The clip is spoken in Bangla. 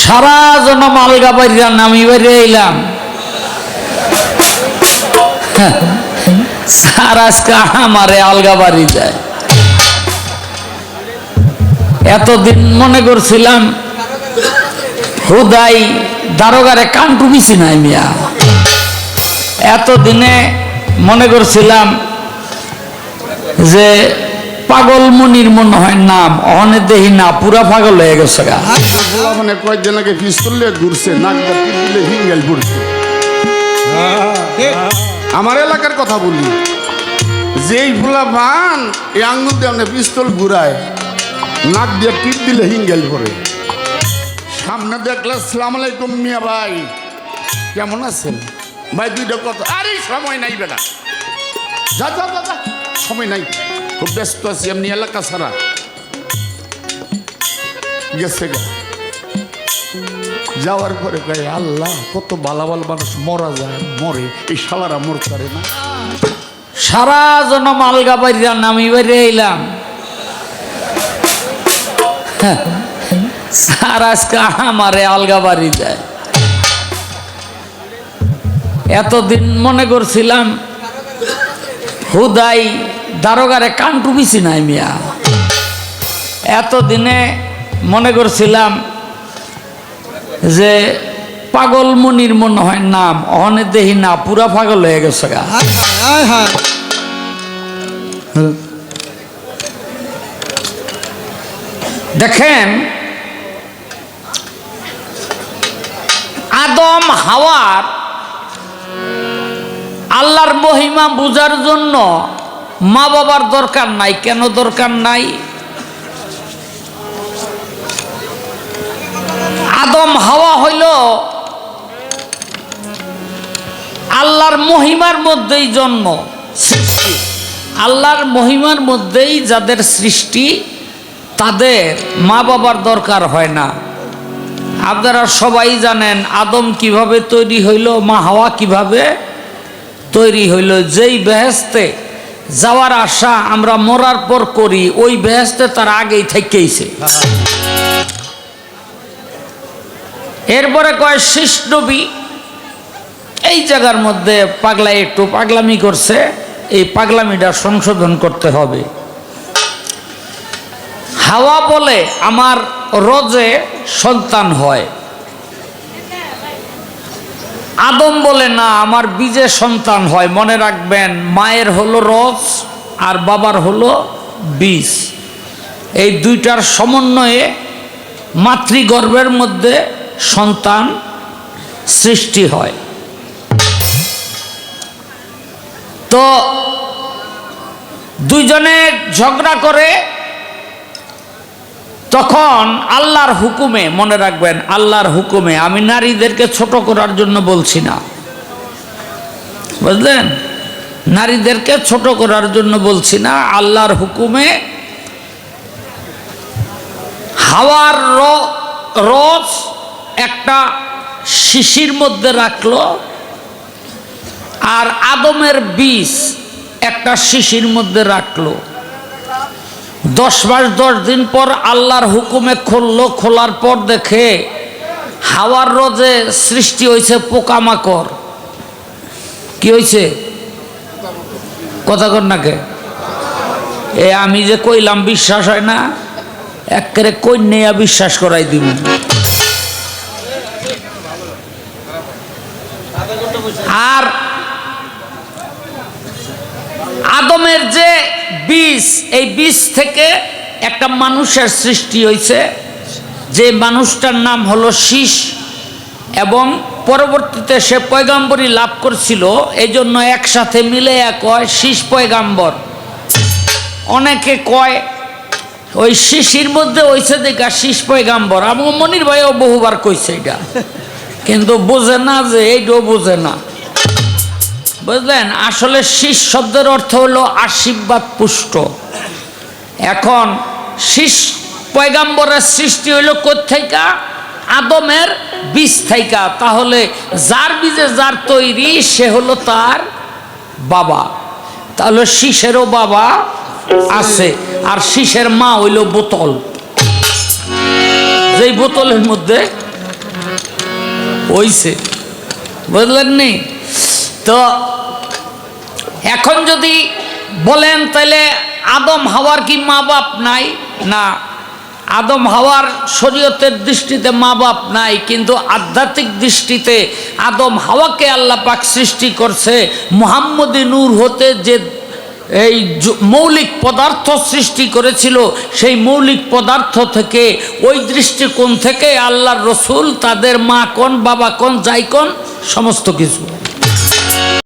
সারা জনম আলগা বাড়িয়া নামি বাড়িয়ে এলাম স্যার, আজকে আমারে আলগা বাড়ি যায়। এতদিন মনে করছিলাম, হুদাই দারোগারে কান টুকিছি নাই মিয়া। এতদিনে মনে করছিলাম যে পাগল মনির মনে হয় নাম, অহনে দেহি না, পুরা পাগল হয়ে গেছে গা। মানে কয়েকজন আগে ঘুরছে, নাক দিলে হিঙ্গেল পড়ছে। আমার এলাকার কথা বলি। যেই ফুলা ভান এই আঙ্গুল দিয়ে আপনি পিস্তল ঘুরায়, নাক দিয়ে টিপ দিলে হিঙ্গেল পড়ে। সামনে দেখলে, সালাম আলাইকুম মিয়া ভাই। কেমন আছেন? ভাই, দুইটা কথা। আরে, সময় নাই বেটা। যা যা যা। সময় নাই। খুব ব্যস্ত আছি এমনি এলাকা ছাড়া গেছে গা যাওয়ার পরে কয়ে আল্লাহ কত বালা বাল মানুষ মরা যায় মরে এই শালারা মর করে না। সারা জনম আলগা বাড়িয়া নামি বাড়িয়ে এলাম স্যার আজকে আমারে আলগা বাড়ি যায় এতদিন মনে করছিলাম হুদাই দারোগারে কান টুকিছি নাই মিয়া। এতদিনে মনে করছিলাম যে পাগল মনির মনে হয় নাম অহনে দেহি না পুরা পাগল হয়ে গেছে গা। দেখেন আদম হাওয়ার আল্লাহর মহিমা বোঝার জন্য মা বাবার দরকার নাই, কেন দরকার নাই? আদম হাওয়া হইল আল্লাহর মহিমার মধ্যেই জন্ম, সৃষ্টি। আল্লাহর মহিমার মধ্যেই যাদের সৃষ্টি, তাদের মা বাবার দরকার হয় না। আপনারা সবাই জানেন আদম কীভাবে তৈরি হইল, মা হাওয়া কীভাবে তৈরি হইল, যেই বেহেস্তে যাওয়ার আশা আমরা মরার পর করি, ওই বেহেস্তে তার আগেই থেকেইছে। এরপরে কয় শীষ নবী, এই জায়গার মধ্যে পাগলা একটু পাগলামি করছে, এই পাগলামিটা সংশোধন করতে হবে। হাওয়া বলে, আমার রজে সন্তান হয়। আদম বলে, না, আমার বীজে সন্তান হয়। মনে রাখবেন, মায়ের হলো রজ আর বাবার হলো বীজ। এই দুইটার সমন্বয়ে মাতৃগর্ভের মধ্যে সন্তান সৃষ্টি হয়। তো দুইজনে ঝগড়া করে তখন আল্লাহর হুকুমে, মনে রাখবেন, আল্লাহর হুকুমে আমি নারীদেরকে ছোট করার জন্য বলছি না। বুঝলেন? নারীদেরকে ছোট করার জন্য বলছি না, আল্লাহর হুকুমে হাওয়ার রস একটা শিশির মধ্যে রাখল, আর আদমের বিষ একটা শিশির মধ্যে রাখল। দশ মাস, দশ দিন পর আল্লাহর হুকুমে খুললো, খোলার পর দেখে হাওয়ার রোজে সৃষ্টি হয়েছে পোকামাকড়। কি হয়েছে? কথা কর নাকে এ আমি যে কইলাম বিশ্বাস হয় না, একেবারে কন্যা বিশ্বাস করাই দিব। আর আদমের যে বীজ এই বীজ থেকে একটা মানুষের সৃষ্টি হয়েছে যে মানুষটার নাম হলো শীষ, এবং পরবর্তীতে সে পয়গাম্বরই লাভ করছিল এই জন্য একসাথে মিলে এক হয় শীষ পয়গাম্বর। অনেকে কয়, ওই শিশির মধ্যে হয়েছে দেখা শীষ পয়গাম্বর। আমি মনির ভাইও বহুবার কইছে এটা। কিন্তু বোঝে না যে এইটাও বোঝে না। বুঝলেন? আসলে শীষ শব্দের অর্থ হলো আশীর্বাদ পুষ্ট। এখন শীষ পয়গাম্বরের সৃষ্টি হইল কোথেকা আদমের বীজ থাইকা। তাহলে যার বীজে যার তৈরি, সে হলো তার বাবা। তাহলে শীষেরও বাবা আছে, আর শীষের মা হইল বোতল। যেই বোতলের মধ্যে হইছে। বুঝলেন নি? তো এখন যদি বলেন তাহলে আদম হাওয়ার কি মা বাপ নাই? না। আদম হাওয়ার শরীয়তের দৃষ্টিতে মা বাপ নাই, কিন্তু আধ্যাত্মিক দৃষ্টিতে আদম হাওয়াকে আল্লাহ পাক সৃষ্টি করছে। মুহাম্মদী নূর হতে যে এই মৌলিক পদার্থ সৃষ্টি করেছিল, সেই মৌলিক পদার্থ থেকে, ওই দৃষ্টিকোণ থেকে আল্লাহর রসুল তাদের মা কোন, বাবা কোন, যাই কোন, সমস্ত কিছু।